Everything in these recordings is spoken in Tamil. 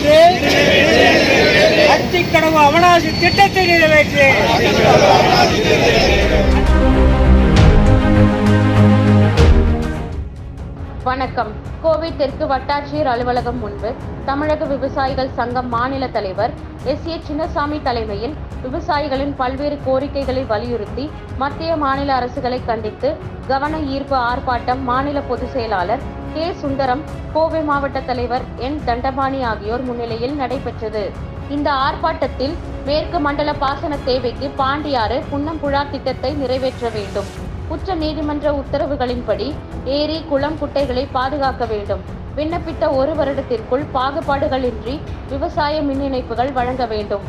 நிறைவேற்று. அத்திக்கடவு அவனாசி திட்டத்தை நிறைவேற்று. வணக்கம். கோவை தெற்கு வட்டாட்சியர் அலுவலகம் முன்பு தமிழக விவசாயிகள் சங்கம் மாநில தலைவர் எஸ் ஏ சின்னசாமி தலைமையில் விவசாயிகளின் பல்வேறு கோரிக்கைகளை வலியுறுத்தி மத்திய மாநில அரசுகளை கண்டித்து கவன ஈர்ப்பு ஆர்ப்பாட்டம் மாநில பொதுச் செயலாளர் கே. சுந்தரம் கோவை மாவட்ட தலைவர் என். தண்டபாணி ஆகியோர் முன்னிலையில் நடைபெற்றது. இந்த ஆர்ப்பாட்டத்தில் மேற்கு மண்டல பாசன தேவைக்கு பாண்டியாறு புன்னம்புழா திட்டத்தை நிறைவேற்ற வேண்டும். உச்ச நீதிமன்ற உத்தரவுகளின்படி ஏரி குளம் குட்டைகளை பாதுகாக்க வேண்டும். விண்ணப்பித்த ஒரு வருடத்திற்குள் பாகுபாடுகளின்றி விவசாய மின் இணைப்புகள் வழங்க வேண்டும்.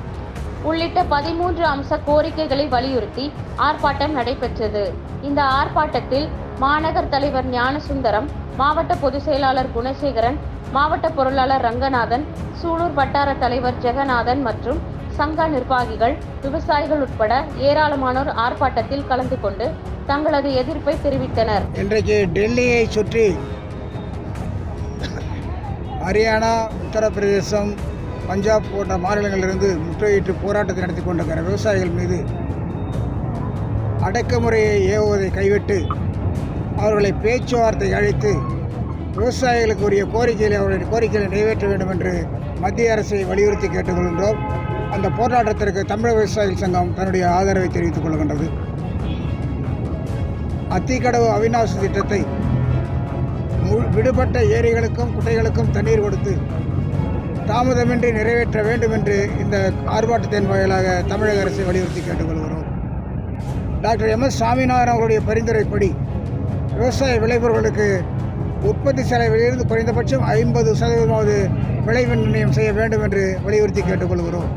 உள்ளிட்ட பதிமூன்று அம்ச கோரிக்கைகளை வலியுறுத்தி ஆர்ப்பாட்டம் நடைபெற்றது. இந்த ஆர்ப்பாட்டத்தில் மாநகர் தலைவர் ஞானசுந்தரம் மாவட்ட பொதுச் செயலாளர் குணசேகரன் மாவட்ட பொருளாளர் ரங்கநாதன் சூலூர் வட்டார தலைவர் ஜெகநாதன் மற்றும் சங்க நிர்வாகிகள் விவசாயிகள் உட்பட ஏராளமானோர் ஆர்ப்பாட்டத்தில் கலந்து கொண்டு தங்களது எதிர்ப்பை தெரிவித்தனர். இன்றைக்கு டெல்லியை சுற்றி ஹரியானா உத்தரப்பிரதேசம் பஞ்சாப் போன்ற மாநிலங்களிலிருந்து முற்றுகையிட்டு போராட்டத்தை நடத்தி கொண்டிருக்கிற விவசாயிகள் மீது அடக்குமுறையை ஏவுவதை கைவிட்டு அவர்களை பேச்சுவார்த்தை அழைத்து விவசாயிகளுக்கு உரிய கோரிக்கைகளை அவருடைய கோரிக்கைகளை நிறைவேற்ற வேண்டும் என்று மத்திய அரசை வலியுறுத்தி கேட்டுக்கொள்கின்றோம் அந்த போராட்டத்திற்கு தமிழக விவசாயிகள் சங்கம் தன்னுடைய ஆதரவை தெரிவித்துக் கொள்கின்றது. அத்திக்கடவு அவிநாசி திட்டத்தை விடுபட்ட ஏரிகளுக்கும் குட்டைகளுக்கும் தண்ணீர் கொடுத்து தாமதமின்றி நிறைவேற்ற வேண்டும் என்று இந்த ஆர்ப்பாட்டத்தின் வாயிலாக தமிழக அரசை வலியுறுத்தி கேட்டுக்கொள்கிறோம். Doctor M. எஸ். சாமிநாதன் அவர்களுடைய பரிந்துரைப்படி விவசாய விளைபொருட்களுக்கு உற்பத்தி செலவிலிருந்து குறைந்தபட்சம் ஐம்பது சதவீதமாவது விலை நிர்ணயம் செய்ய வேண்டும் என்று வலியுறுத்தி கேட்டுக்கொள்கிறோம்.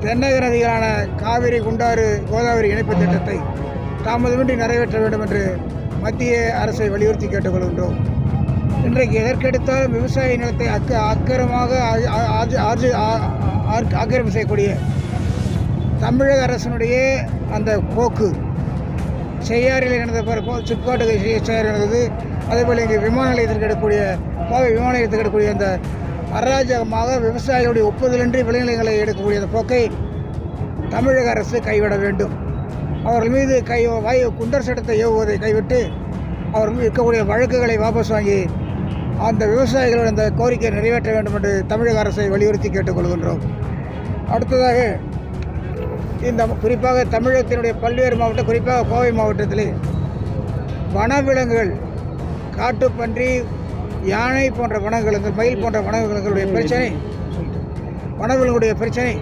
தென்னக நதிகளான காவிரி குண்டாறு கோதாவரி இணைப்பு திட்டத்தை தாமதமின்றி நிறைவேற்ற வேண்டும் என்று மத்திய அரசை வலியுறுத்தி கேட்டுக்கொள்கின்றோம். இன்றைக்கு எதற்கெடுத்தாலும் விவசாய நிலத்தை அக்க அக்கரமாக ஆ- ஆக்கிரமிப்பு செய்யக்கூடிய தமிழக அரசினுடைய அந்த போக்கு. செய்யாறில் நடந்த பிறப்போ சிப்காட்டுக்கு செய்யாறு நடந்தது. அதேபோல் இங்கே விமான நிலையத்தில் எடுக்கக்கூடிய கோவை விமான நிலையத்தில் எடுக்கக்கூடிய அந்த அராஜகமாக விவசாயிகளுடைய ஒப்புதலின்றி விளைநிலைகளை எடுக்கக்கூடிய அந்த போக்கை தமிழக அரசு கைவிட வேண்டும். அவர்கள் மீது கை வாயு குண்டர் சட்டத்தை ஏவுவதை கைவிட்டு அவர் இருக்கக்கூடிய வழக்குகளை வாபஸ் வாங்கி அந்த விவசாயிகள் அந்த கோரிக்கையை நிறைவேற்ற வேண்டும் என்று தமிழக அரசை வலியுறுத்தி கேட்டுக்கொள்கின்றோம். அடுத்ததாக இந்த குறிப்பாக தமிழகத்தினுடைய பல்வேறு மாவட்டம் குறிப்பாக கோவை மாவட்டத்திலே வனவிலங்குகள் காட்டுப்பன்றி யானை போன்ற வனவிலங்குகள் மயில் போன்ற வனவிலங்குகளுடைய பிரச்சனை வனவிலங்குடைய பிரச்சனை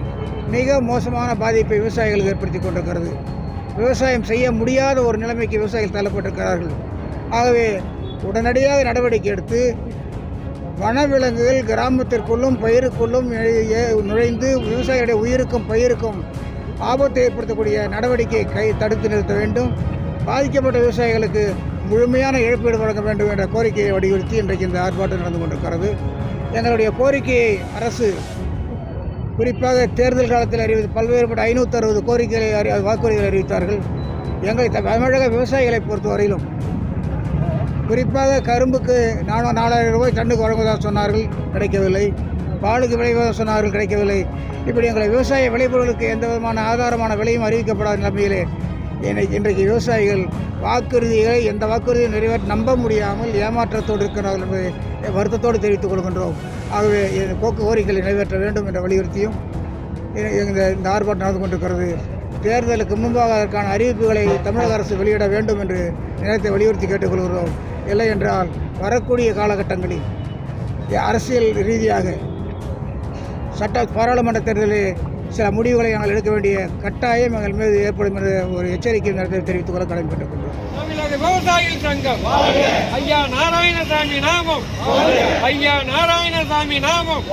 மிக மோசமான பாதிப்பை விவசாயிகளுக்கு ஏற்படுத்தி கொண்டிருக்கிறது. விவசாயம் செய்ய முடியாத ஒரு நிலைமைக்கு விவசாயிகள் தள்ளப்பட்டிருக்கிறார்கள். ஆகவே உடனடியாக நடவடிக்கை எடுத்து வனவிலங்குகள் கிராமத்திற்குள்ளும் பயிருக்குள்ளும் நுழைந்து விவசாயிகளுடைய உயிருக்கும் பயிருக்கும் ஆபத்தை ஏற்படுத்தக்கூடிய நடவடிக்கையை கை தடுத்து நிறுத்த வேண்டும். பாதிக்கப்பட்ட விவசாயிகளுக்கு முழுமையான இழப்பீடு வழங்க வேண்டும் என்ற கோரிக்கையை வலியுறுத்தி இன்றைக்கு இந்த ஆர்ப்பாட்டம் நடந்து கொண்டிருக்கிறது. எங்களுடைய கோரிக்கையை அரசு குறிப்பாக தேர்தல் காலத்தில் அறிவித்து பல்வேறுபட்ட ஐநூற்றறுபது கோரிக்கைகளை அறி வாக்குறுதிகளை அறிவித்தார்கள். எங்களை தமிழக விவசாயிகளை பொறுத்தவரையிலும் குறிப்பாக கரும்புக்கு நானூ நாலாயிரம் ரூபாய் டன்னுக்கு வழங்குவதாக சொன்னார்கள் கிடைக்கவில்லை. பாலுக்கு விளைவதாக சொன்னார்கள் கிடைக்கவில்லை. இப்படி எங்களை விவசாய விளைபொருளுக்கு எந்த விதமான ஆதாரமான விலையும் அறிவிக்கப்படாத நிலைமையிலே இன்னைக்கு இன்றைக்கு விவசாயிகள் வாக்குறுதிகளை எந்த வாக்குறுதியும் நிறைவேற்ற நம்ப முடியாமல் ஏமாற்றத்தோடு இருக்கிறார்கள் என்பதை வருத்தத்தோடு தெரிவித்துக் கொள்கின்றோம். ஆகவே இந்த போக்கு கோரிக்கைகளை நிறைவேற்ற வேண்டும் என்ற வலியுறுத்தியும் இந்த இந்த ஆர்ப்பாட்டம் நடந்து கொண்டிருக்கிறது. தேர்தலுக்கு முன்பாக அதற்கான அறிவிப்புகளை தமிழக அரசு வெளியிட வேண்டும் என்று நேரத்தை வலியுறுத்தி கேட்டுக்கொள்கிறோம். இல்லை என்றால் வரக்கூடிய காலகட்டங்களில் அரசியல் ரீதியாக சட்ட பாராளுமன்ற தேர்தலில் சில முடிவுகளை நாங்கள் எடுக்க வேண்டிய கட்டாயம் எங்கள் மீது ஏற்படும் என்ற ஒரு எச்சரிக்கை நேரத்தை தெரிவித்துக் கொள்ள கடமைப்பட்டுக் கொண்டோம் விவசாயிகள் சங்கம். ஐயா நாராயணசாமி நாமம். ஐயா நாராயணசாமி நாமம்.